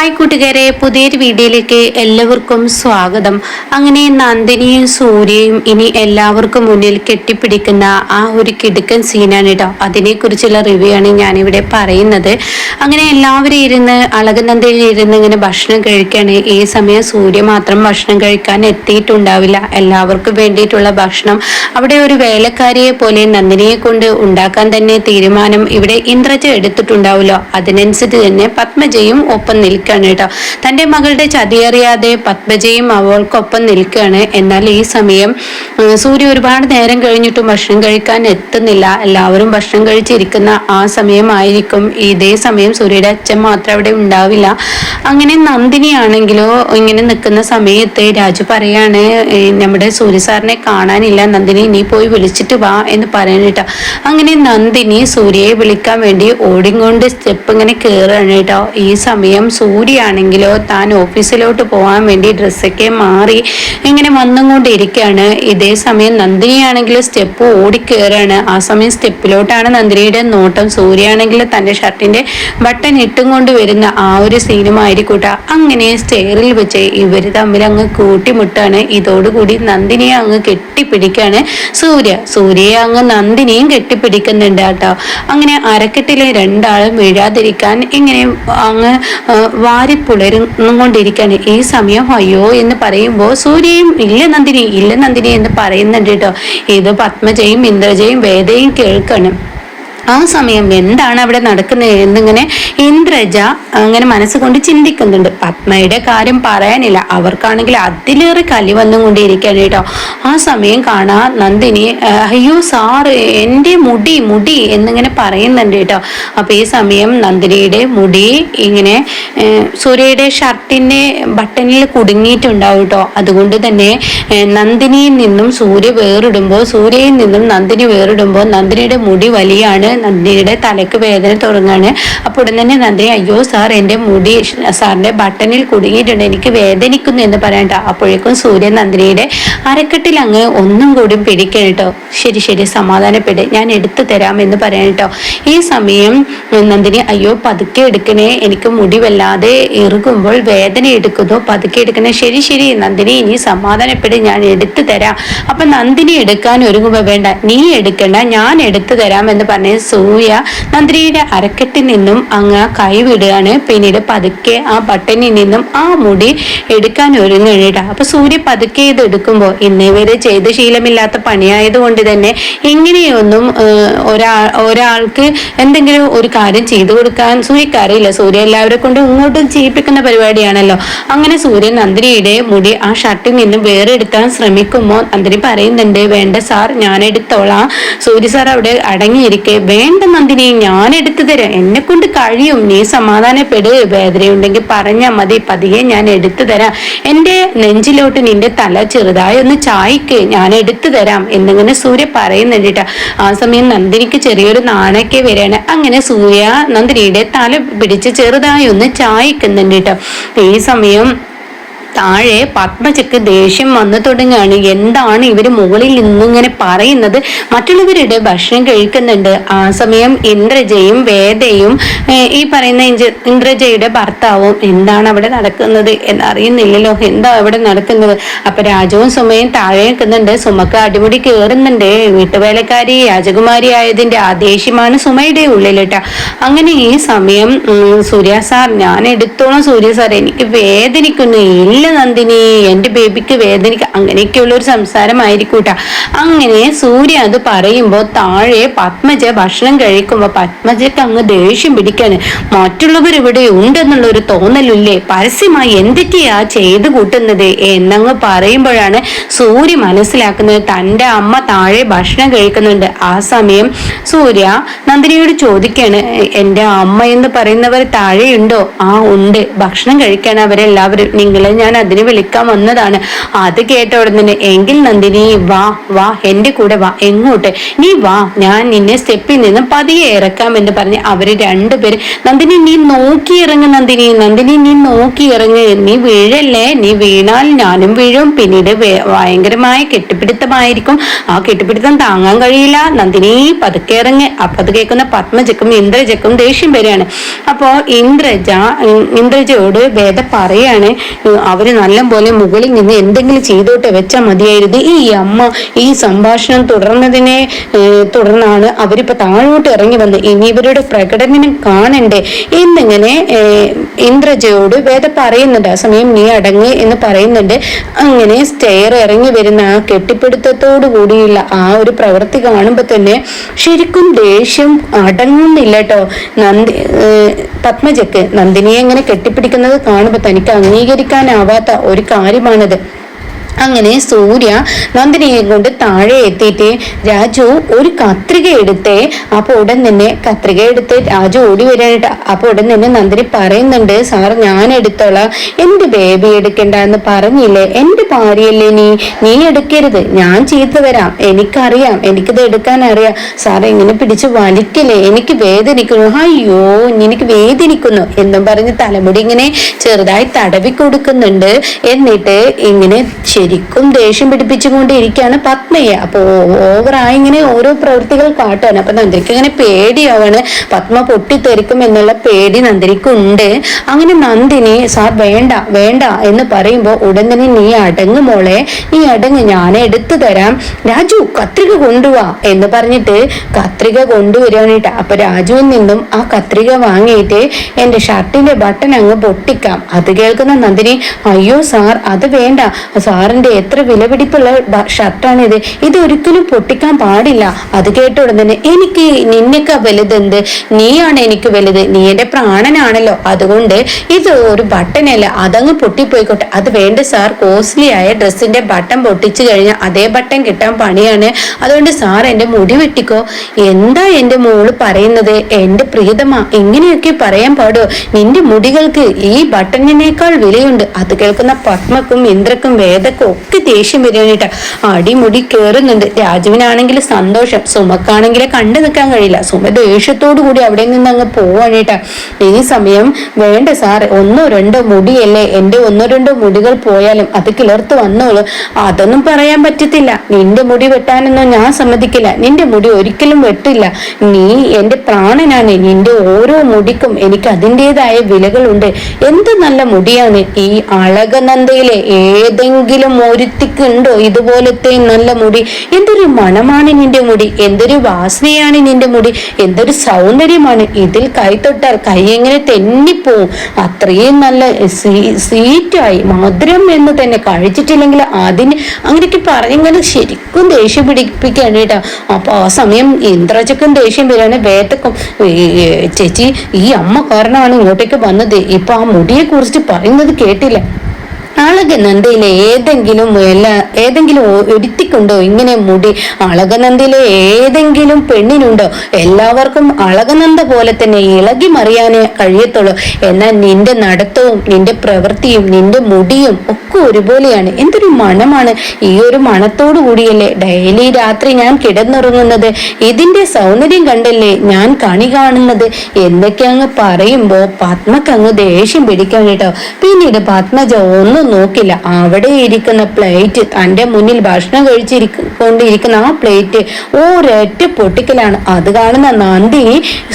Hi കൂട്ടുകാരെ പുതിയൊരു വീഡിയോയിലേക്ക് എല്ലാവർക്കും സ്വാഗതം. അങ്ങനെ നന്ദിനിയും സൂര്യയും ഇനി എല്ലാവർക്കും മുന്നിൽ കെട്ടിപ്പിടിക്കുന്ന ആ ഒരു കിടുക്കൻ സീനാണ് കേട്ടോ അതിനെക്കുറിച്ചുള്ള റിവ്യൂ ആണ് ഞാനിവിടെ പറയുന്നത്. അങ്ങനെ എല്ലാവരും ഇരുന്ന് അളകനന്ദയിൽ ഇരുന്ന് ഇങ്ങനെ ഭക്ഷണം കഴിക്കുകയാണ്. ഈ സമയം സൂര്യ മാത്രം ഭക്ഷണം കഴിക്കാൻ എത്തിയിട്ടുണ്ടാവില്ല. എല്ലാവർക്കും വേണ്ടിയിട്ടുള്ള ഭക്ഷണം. അവിടെ ഒരു വേലക്കാരിയെ പോലെ നന്ദിനിയെ കൊണ്ട് ഉണ്ടാക്കാൻ തന്നെ തീരുമാനം ഇവിടെ ഇന്ദ്രജ എടുത്തിട്ടുണ്ടാവുമല്ലോ അതിനനുസരിച്ച് തന്നെ പത്മജയും ഒപ്പം നിൽക്കുകയാണ് കേട്ടോ. തന്റെ മകളുടെ ചതിയറിയാതെ പത്മജയും അവൾക്കൊപ്പം നിൽക്കുകയാണ്. എന്നാൽ ഈ സമയം സൂര്യ ഒരുപാട് നേരം കഴിഞ്ഞിട്ടും ഭക്ഷണം കഴിക്കാൻ എത്തുന്നില്ല. എല്ലാവരും ഭക്ഷണം കഴിച്ചിരിക്കുന്ന ആ സമയമായിരിക്കും. ഇതേ സമയം സൂര്യയുടെ അച്ഛൻ മാത്രം അവിടെ ഉണ്ടാവില്ല. അങ്ങനെ നന്ദിനിയാണെങ്കിലോ ഇങ്ങനെ നിൽക്കുന്ന സമയത്ത് രാജു പറയാണ് നമ്മുടെ സൂര്യ സാറിനെ കാണാനില്ല. നന്ദിനി നീ പോയി വിളിച്ചിട്ട് വാ എന്ന് പറയാനിട്ടോ അങ്ങനെ നന്ദിനി സൂര്യയെ വിളിക്കാൻ വേണ്ടി ഓടിക്കൊണ്ട് സ്റ്റെപ്പ് ഇങ്ങനെ കേറുകയാണ് കേട്ടോ. ഈ സമയം സൂര്യയാണെങ്കിലോ താൻ ഓഫീസിലോട്ട് പോകാൻ വേണ്ടി ഡ്രസ്സൊക്കെ മാറി ഇങ്ങനെ വന്നും കൊണ്ടിരിക്കുകയാണ് ഇതേ സമയം നന്ദിനിയാണെങ്കിൽ സ്റ്റെപ്പ് ഓടിക്കയറാണ് ആ സമയം സ്റ്റെപ്പിലോട്ടാണ് നന്ദിനിയുടെ നോട്ടം. സൂര്യയാണെങ്കിൽ തന്റെ ഷർട്ടിന്റെ ബട്ടൺ ഇട്ടും കൊണ്ട് വരുന്ന ആ ഒരു സീനുമായിരിക്കൂട്ട. അങ്ങനെ സ്റ്റെയറിൽ വെച്ച് ഇവർ തമ്മിൽ അങ്ങ് കൂട്ടിമുട്ടാണ്. ഇതോടുകൂടി നന്ദിനിയെ അങ്ങ് കെട്ടിപ്പിടിക്കുകയാണ് സൂര്യ. സൂര്യയെ അങ്ങ് നന്ദിനിയും കെട്ടിപ്പിടിക്കുന്നുണ്ട് കേട്ടോ. അങ്ങനെ അരക്കെട്ടിലെ രണ്ടാളും വീഴാതിരിക്കാൻ ഇങ്ങനെ അങ്ങ് വാരിപ്പുളരുന്നുകൊണ്ടിരിക്കുകയാണ്. ഈ സമയം അയ്യോ എന്ന് പറയുമ്പോൾ സൂര്യയും ഇല്ല നന്ദിനി ഇല്ല നന്ദിനി എന്ന് പറയുന്നുണ്ട് കേട്ടോ. ഇത് പത്മജയും ഇന്ദ്രജയും വേദയും കേൾക്കണം. ആ സമയം എന്താണ് അവിടെ നടക്കുന്നത് എന്നിങ്ങനെ ഇന്ദ്രജ അങ്ങനെ മനസ്സുകൊണ്ട് ചിന്തിക്കുന്നുണ്ട്. പത്മയുടെ കാര്യം പറയാനില്ല. അവർക്കാണെങ്കിൽ അതിലേറെ കലി വന്നുകൊണ്ടിരിക്കുകയാണ് കേട്ടോ. ആ സമയം കാണാ നന്ദിനി അയ്യോ സാറ് എന്റെ മുടി മുടി എന്നിങ്ങനെ പറയുന്നുണ്ട് കേട്ടോ. അപ്പൊ ഈ സമയം നന്ദിനിയുടെ മുടി ഇങ്ങനെ സൂര്യയുടെ ഷർട്ടിന്റെ ബട്ടണിൽ കുടുങ്ങിയിട്ടുണ്ടാവും കേട്ടോ. അതുകൊണ്ട് തന്നെ നന്ദിനിയിൽ നിന്നും സൂര്യ വേറിടുമ്പോൾ സൂര്യയിൽ നിന്നും നന്ദിനി വേറിടുമ്പോൾ നന്ദിനിയുടെ മുടി വലിയാണ്. നന്ദിനിയുടെ തലക്ക് വേദന തുടങ്ങാണ്. അപ്പോൾ ഉടൻ തന്നെ നന്ദിനി അയ്യോ സാർ എന്റെ മുടി സാറിന്റെ ബട്ടണിൽ കുടുങ്ങിയിട്ടുണ്ട്. എനിക്ക് വേദനിക്കുന്നു എന്ന് പറയണ്ട അപ്പോഴേക്കും സൂര്യൻ നന്ദിനിയുടെ അരക്കെട്ടിൽ അങ്ങ് ഒന്നും കൂടി പിടിക്കണം കേട്ടോ. ശരി ശരി സമാധാനപ്പെട്. ഞാൻ എടുത്തു എന്ന് പറയാൻ കേട്ടോ. ഈ സമയം നന്ദിനി അയ്യോ പതുക്കെ എടുക്കണേ. എനിക്ക് മുടി വല്ലാതെ ഇറുകുമ്പോൾ വേദന എടുക്കുന്നു. പതുക്കെ എടുക്കണേ. ശരി ശരി നന്ദിനി ഇനി സമാധാനപ്പെട്. ഞാൻ എടുത്തു തരാം. അപ്പൊ നന്ദിനി എടുക്കാൻ ഒരുങ്ങുമ്പോ വേണ്ട. നീ എടുക്കണ്ട. ഞാൻ എടുത്തു തരാം എന്ന് പറഞ്ഞ് സൂര്യ നന്ദിനിയുടെ അരക്കെട്ടിൽ നിന്നും അങ്ങ് കൈവിടുകയാണ്. പിന്നീട് പതുക്കെ ആ ബട്ടണിൽ നിന്നും ആ മുടി എടുക്കാൻ ഒരുങ്ങുകയാണ്. അപ്പൊ സൂര്യ പതുക്കെ ഇത് എടുക്കുമ്പോൾ ഇന്നേ വരെ ചെയ്ത് ശീലമില്ലാത്ത പണിയായതുകൊണ്ട് തന്നെ എങ്ങനെയൊന്നും ഒരാ ഒരാൾക്ക് എന്തെങ്കിലും ഒരു കാര്യം ചെയ്തു കൊടുക്കാൻ സൂര്യക്ക് അറിയില്ല സൂര്യ എല്ലാവരെ കൊണ്ട് ഇങ്ങോട്ടും ചെയ്യിപ്പിക്കുന്ന പരിപാടിയാണല്ലോ. അങ്ങനെ സൂര്യൻ നന്ദിനിയുടെ മുടി ആ ഷർട്ടിൽ നിന്ന് വേറെ എടുക്കാൻ ശ്രമിക്കുമ്പോൾ നന്ദിനി പറയുന്നുണ്ട് വേണ്ട സാർ ഞാൻ എടുത്തോളാം. സൂര്യ സാർ അവിടെ അടങ്ങിയിരിക്കെ. വേണ്ട നന്ദിനി ഞാൻ എടുത്തു തരാം. എന്നെ കൊണ്ട് കഴിയും. നീ സമാധാനപ്പെട്. വേദനയുണ്ടെങ്കിൽ പറഞ്ഞാൽ മതി പതിയെ ഞാൻ എടുത്തു തരാം. എന്റെ നെഞ്ചിലോട്ട് നിന്റെ തല ചെറുതായി ഒന്ന് ചായ്ക്ക്. ഞാൻ എടുത്തു തരാം എന്നിങ്ങനെ സൂര്യ പറയുന്നുണ്ട് ആ സമയം നന്ദിനിക്ക് ചെറിയൊരു നാണൊക്കെ വരികയാണ്. അങ്ങനെ സൂര്യ നന്ദിനിയുടെ തല പിടിച്ച് ചെറുതായി ഒന്ന് ചായ്ക്കുന്നുണ്ട് ഈ സമയം താഴെ പത്മജക്ക് ദേഷ്യം വന്നു തുടങ്ങുകയാണ്. എന്താണ് ഇവർ മുകളിൽ നിന്നിങ്ങനെ പറയുന്നത്? മറ്റുള്ളവരുടെ ഭക്ഷണം കഴിക്കുന്നുണ്ട്. ആ സമയം ഇന്ദ്രജയും വേദയും ഈ പറയുന്ന ഇന്ദ്രജയുടെ ഭർത്താവും എന്താണ് അവിടെ നടക്കുന്നത് എന്നറിയുന്നില്ലല്ലോ. എന്താ അവിടെ നടക്കുന്നത്? അപ്പൊ രാജവും സുമയും താഴെ നിൽക്കുന്നുണ്ട്. സുമക്ക് അടിമുടി കയറുന്നുണ്ട്. വീട്ടുവേലക്കാരി രാജകുമാരി ആയതിന്റെ ആ ദേഷ്യമാണ് സുമയുടെ ഉള്ളിലിട്ട. അങ്ങനെ ഈ സമയം സൂര്യ സാർ ഞാൻ എടുത്തോളാം സൂര്യ സാർ എനിക്ക് വേദനിക്കുന്നു. ഇല്ല നന്ദിനി എന്റെ ബേബിക്ക് വേദനിക്ക അങ്ങനെയൊക്കെയുള്ള ഒരു സംസാരമായിരിക്കൂട്ട. അങ്ങനെ സൂര്യ അത് പറയുമ്പോൾ താഴെ പത്മജ ഭക്ഷണം കഴിക്കുമ്പോൾ പത്മജക്ക് അങ്ങ് ദേഷ്യം പിടിക്കാണ്. മറ്റുള്ളവർ ഇവിടെ ഉണ്ടെന്നുള്ള ഒരു തോന്നലില്ലേ? പരസ്യമായി എന്തൊക്കെയാ ചെയ്തു കൂട്ടുന്നത്? എന്നങ്ങ് പറയുമ്പോഴാണ് സൂര്യ മനസ്സിലാക്കുന്നത്. തന്റെ അമ്മ താഴെ ഭക്ഷണം കഴിക്കുന്നുണ്ട്. ആ സമയം സൂര്യ നന്ദിനിയോട് ചോദിക്കാണ് എന്റെ അമ്മ എന്ന് പറയുന്നവർ താഴെയുണ്ടോ? ആ ഉണ്ട്. ഭക്ഷണം കഴിക്കാൻ അവരെല്ലാവരും നിങ്ങളെ ഞാൻ ഞാൻ അതിന് വിളിക്കാൻ വന്നതാണ്. അത് കേട്ട ഉടനെ എങ്കിൽ നന്ദിനി വാ വാ എന്റെ കൂടെ വാ എങ്ങോട്ട്? നീ വാ ഞാൻ നിന്നെ സ്റ്റെപ്പിൽ നിന്ന് പതിയെ ഇറക്കാം എന്ന് പറഞ്ഞ് അവർ രണ്ടുപേര് നന്ദിനി നീ നോക്കി ഇറങ്ങ് നന്ദിനി നന്ദിനി നീ നോക്കി ഇറങ്ങ്. നീ വീഴല്ലേ? നീ വീണാൽ ഞാനും വീഴും. പിന്നീട് ഭയങ്കരമായ കെട്ടിപ്പിടുത്തമായിരിക്കും. ആ കെട്ടിപ്പിടുത്തം താങ്ങാൻ കഴിയില്ല. നന്ദിനി പതുക്കെ ഇറങ്ങ്. അപ്പൊ അത് കേൾക്കുന്ന പത്മജക്കും ഇന്ദ്രജക്കും ദേഷ്യം വരികയാണ്. അപ്പോ ഇന്ദ്രജ ഇന്ദ്രജയോട് വേദ പറയാണ് അവർ നല്ലപോലെ മുകളിൽ നിന്ന് എന്തെങ്കിലും ചെയ്തോട്ടെ വെച്ചാൽ മതിയായിരുന്നു. ഈ അമ്മ ഈ സംഭാഷണം തുടർന്നതിനെ തുടർന്നാണ് അവരിപ്പോ താഴോട്ട് ഇറങ്ങി വന്ന് ഇനി ഇവരുടെ പ്രകടനം കാണണ്ടേ? എന്നിങ്ങനെ ഇന്ദ്രജയോട് വേദ പറയുന്നുണ്ട് ആ സമയം നീ അടങ്ങ് എന്ന് പറയുന്നുണ്ട്. അങ്ങനെ സ്റ്റെയർ ഇറങ്ങി വരുന്ന ആ കെട്ടിപ്പിടുത്തത്തോടു കൂടിയുള്ള ആ ഒരു പ്രവൃത്തി കാണുമ്പോൾ തന്നെ ശരിക്കും ദേഷ്യം അടങ്ങുന്നില്ല കേട്ടോ നന്ദി പത്മജക്ക് നന്ദിനിയെ എങ്ങനെ കെട്ടിപ്പിടിക്കുന്നത് കാണുമ്പോൾ തനിക്ക് അംഗീകരിക്കാനാവാത്ത ഒരു കാര്യമാണത്. അങ്ങനെ സൂര്യ നന്ദിനിയെ കൊണ്ട് താഴെ എത്തിയിട്ട് രാജു ഒരു കത്രിക എടുത്തേ. അപ്പൊ ഉടൻ തന്നെ കത്രിക എടുത്ത് രാജു ഓടി വരാനായിട്ട് അപ്പൊ ഉടൻ തന്നെ നന്ദിനി പറയുന്നുണ്ട് സാർ ഞാൻ എടുത്തോളാം. എന്റെ ബേബി എടുക്കണ്ട എന്ന് പറഞ്ഞില്ലേ? എന്റെ ഭാര്യയല്ലേ നീ? നീ എടുക്കരുത്. ഞാൻ ചീത്ത വരാം എനിക്കറിയാം. എനിക്കിത് എടുക്കാൻ അറിയാം. സാർ ഇങ്ങനെ പിടിച്ച് വലിക്കല്ലേ? എനിക്ക് വേദനിക്കുന്നു. അയ്യോ എനിക്ക് വേദനിക്കുന്നു. എന്നും പറഞ്ഞ് തലമുടി ഇങ്ങനെ ചെറുതായി തടവി കൊടുക്കുന്നുണ്ട്. എന്നിട്ട് ഇങ്ങനെ ശരിക്കും ദേഷ്യം പിടിപ്പിച്ചുകൊണ്ടിരിക്കുകയാണ് പത്മയെ. അപ്പോൾ ഓവറായി ഇങ്ങനെ ഓരോ പ്രവൃത്തികൾ കാട്ടുകയാണ് അപ്പൊ നന്ദിക്ക് ഇങ്ങനെ പേടിയാവാണ്. പത്മ പൊട്ടിത്തെറിക്കും എന്നുള്ള പേടി നന്ദിനിക്കുണ്ട് അങ്ങനെ നന്ദിനി സാർ വേണ്ട വേണ്ട എന്ന് പറയുമ്പോൾ ഉടൻ തന്നെ നീ അടങ്ങ് മോളെ. നീ അടങ്ങ് ഞാൻ എടുത്തു തരാം. രാജു കത്രിക കൊണ്ടുവാ എന്ന് പറഞ്ഞിട്ട് കത്രിക കൊണ്ടുവരാനായിട്ട് അപ്പൊ രാജുവിൽ നിന്നും ആ കത്രിക വാങ്ങിയിട്ട് എന്റെ ഷർട്ടിന്റെ ബട്ടൺ അങ്ങ് പൊട്ടിക്കാം. അത് കേൾക്കുന്ന നന്ദിനി അയ്യോ സാർ അത് വേണ്ട. സാറിന് ബ്രാൻഡ് എത്ര വിലപിടിപ്പുള്ള ഇത് ഇത് ഒരിക്കലും പൊട്ടിക്കാൻ പാടില്ല. അത് കേട്ട ഉടൻ തന്നെ എനിക്ക് നിന്നൊക്കെ വലുതെന്ത്? നീയാണ് എനിക്ക് വലുത്. നീ എന്റെ പ്രാണനാണല്ലോ. അതുകൊണ്ട് ഇത് ഒരു ബട്ടനല്ല. അതങ്ങ് പൊട്ടിപ്പോയിക്കോട്ടെ. അത് വേണ്ട സാർ. കോസ്റ്റ്ലി ആയ ഡ്രസ്സിന്റെ ബട്ടൺ പൊട്ടിച്ചു കഴിഞ്ഞാൽ അതേ ബട്ടൺ കിട്ടാൻ പണിയാണ്. അതുകൊണ്ട് സാർ എന്റെ മുടി വെട്ടിക്കോ. എന്താ എന്റെ മോൾ പറയുന്നത്? എന്റെ പ്രീതമ. ഇങ്ങനെയൊക്കെ പറയാൻ പാടോ? നിന്റെ മുടികൾക്ക് ഈ ബട്ടണിനേക്കാൾ വിലയുണ്ട്. അത് കേൾക്കുന്ന പത്മക്കും ഇന്ദ്രക്കും വേദക്കും ഒക്കെ ദേഷ്യം വരികയാണിട്ട് അടിമുടി കേറുന്നുണ്ട്. രാജുവിനാണെങ്കിൽ സന്തോഷം സുമക്കാണെങ്കിൽ കണ്ടു നിൽക്കാൻ കഴിയില്ല. സുമ ദേഷ്യത്തോടു കൂടി അവിടെ നിന്ന് അങ്ങ് പോവാനായിട്ട് ഈ സമയം വേണ്ട സാർ ഒന്നോ രണ്ടോ മുടിയല്ലേ? എന്റെ ഒന്നോ രണ്ടോ മുടികൾ പോയാലും അത് കിളർത്ത് വന്നോളൂ. അതൊന്നും പറയാൻ പറ്റത്തില്ല. നിന്റെ മുടി വെട്ടാനൊന്നും ഞാൻ സമ്മതിക്കില്ല. നിന്റെ മുടി ഒരിക്കലും വെട്ടില്ല. നീ എന്റെ പ്രാണനാണ്. നിന്റെ ഓരോ മുടിക്കും എനിക്ക് അതിന്റെതായ വിലകളുണ്ട്. എന്ത് നല്ല മുടിയാണ് ഈ അളകനന്ദയിലെ ഏതെങ്കിലും ഒരുത്തിക്കുണ്ടോ? ഇതുപോലത്തെ നല്ല മുടി. എന്തൊരു മണമാണ് നിന്റെ മുടി? എന്തൊരു വാസനയാണ് നിന്റെ മുടി? എന്തൊരു സൗന്ദര്യമാണ്? ഇതിൽ കൈ തൊട്ടാൽ കൈ എങ്ങനെ തെന്നിപ്പോവും. അത്രയും നല്ല സീറ്റായി മധുരം എന്ന് തന്നെ കഴിച്ചിട്ടില്ലെങ്കിൽ അതിന് അങ്ങനെയൊക്കെ പറഞ്ഞിങ്ങനെ ശരിക്കും ദേഷ്യം പിടിപ്പിക്കുകയാണ് കേട്ടോ. അപ്പൊ ആ സമയം ഇന്ദ്രജക്കും ദേഷ്യം വരികയാണ്. വേത്തക്കും ചേച്ചി ഈ അമ്മ കാരണമാണ് ഇങ്ങോട്ടേക്ക് വന്നത്. ഇപ്പൊ ആ മുടിയെ കുറിച്ച് പറയുന്നത് കേട്ടില്ല? അളകനന്ദയിലെ ഏതെങ്കിലും എല്ലാ ഏതെങ്കിലും ഒരുത്തിക്കുണ്ടോ? ഇങ്ങനെ മുടി. അളകനന്ദയിലെ ഏതെങ്കിലും പെണ്ണിനുണ്ടോ? എല്ലാവർക്കും അളകനന്ദ പോലെ തന്നെ ഇളകി മറിയാനേ കഴിയത്തുള്ളൂ. എന്നാൽ നിന്റെ നടത്തവും നിന്റെ പ്രവൃത്തിയും നിന്റെ മുടിയും ഒക്കെ ഒരുപോലെയാണ്. എന്തൊരു മണമാണ്. ഈ ഒരു മണത്തോടു കൂടിയല്ലേ ഡെയിലി രാത്രി ഞാൻ കിടന്നുറങ്ങുന്നത്. ഇതിന്റെ സൗന്ദര്യം കണ്ടല്ലേ ഞാൻ കണി കാണുന്നത്. എന്നൊക്കെ അങ്ങ് പറയുമ്പോ പത്മക്ക് അങ്ങ് ദേഷ്യം പിടിക്കാൻ കേട്ടോ. പിന്നീട് പത്മജ ഒന്നും നോക്കില്ല. അവിടെ ഇരിക്കുന്ന പ്ലേറ്റ് തന്റെ മുന്നിൽ ഭക്ഷണം കഴിച്ചിരിക്കൊണ്ടിരിക്കുന്ന ആ പ്ലേറ്റ് ഒരൊറ്റ പൊട്ടിക്കലാണ്. അത് കാണുന്ന നന്ദി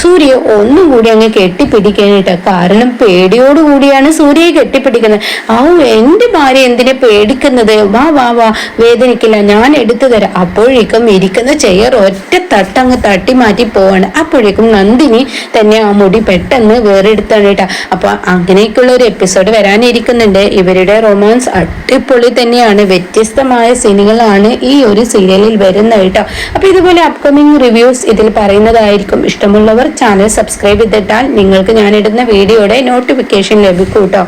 സൂര്യ ഒന്നും കൂടി അങ്ങ് കെട്ടിപ്പിടിക്കാനായിട്ട് കാരണം പേടിയോടുകൂടിയാണ് സൂര്യയെ കെട്ടിപ്പിടിക്കുന്നത്. ആ എന്റെ ഭാര്യ എന്തിനെ പേടിക്കുന്നത്? വാ വാ വാ വേദനിക്കില്ല ഞാൻ എടുത്തു തരാം. അപ്പോഴേക്കും ഇരിക്കുന്ന ചെയർ ഒറ്റ തട്ടങ്ങ് തട്ടി മാറ്റി പോവാണ്. അപ്പോഴേക്കും നന്ദിനി തന്നെ ആ മുടി പെട്ടെന്ന് വേറെടുത്താണ് കേട്ടോ. അപ്പൊ അങ്ങനെയൊക്കെയുള്ള ഒരു എപ്പിസോഡ് വരാനിരിക്കുന്നുണ്ട്. ഇവരുടെ റൊമാൻസ് അടിപൊളി തന്നെയാണ്. വ്യത്യസ്തമായ സീനുകളാണ് ഈ ഒരു സീരിയലിൽ വരുന്നത് കേട്ടോ. അപ്പൊ ഇതുപോലെ അപ്കമിങ് റിവ്യൂസ് ഇതിൽ പറയുന്നതായിരിക്കും. ഇഷ്ടമുള്ളവർ ചാനൽ സബ്സ്ക്രൈബ് ചെയ്തിട്ടാൽ നിങ്ങൾക്ക് ഞാനിടുന്ന വീഡിയോയുടെ നോട്ടിഫിക്കേഷൻ ലഭിക്കും കേട്ടോ.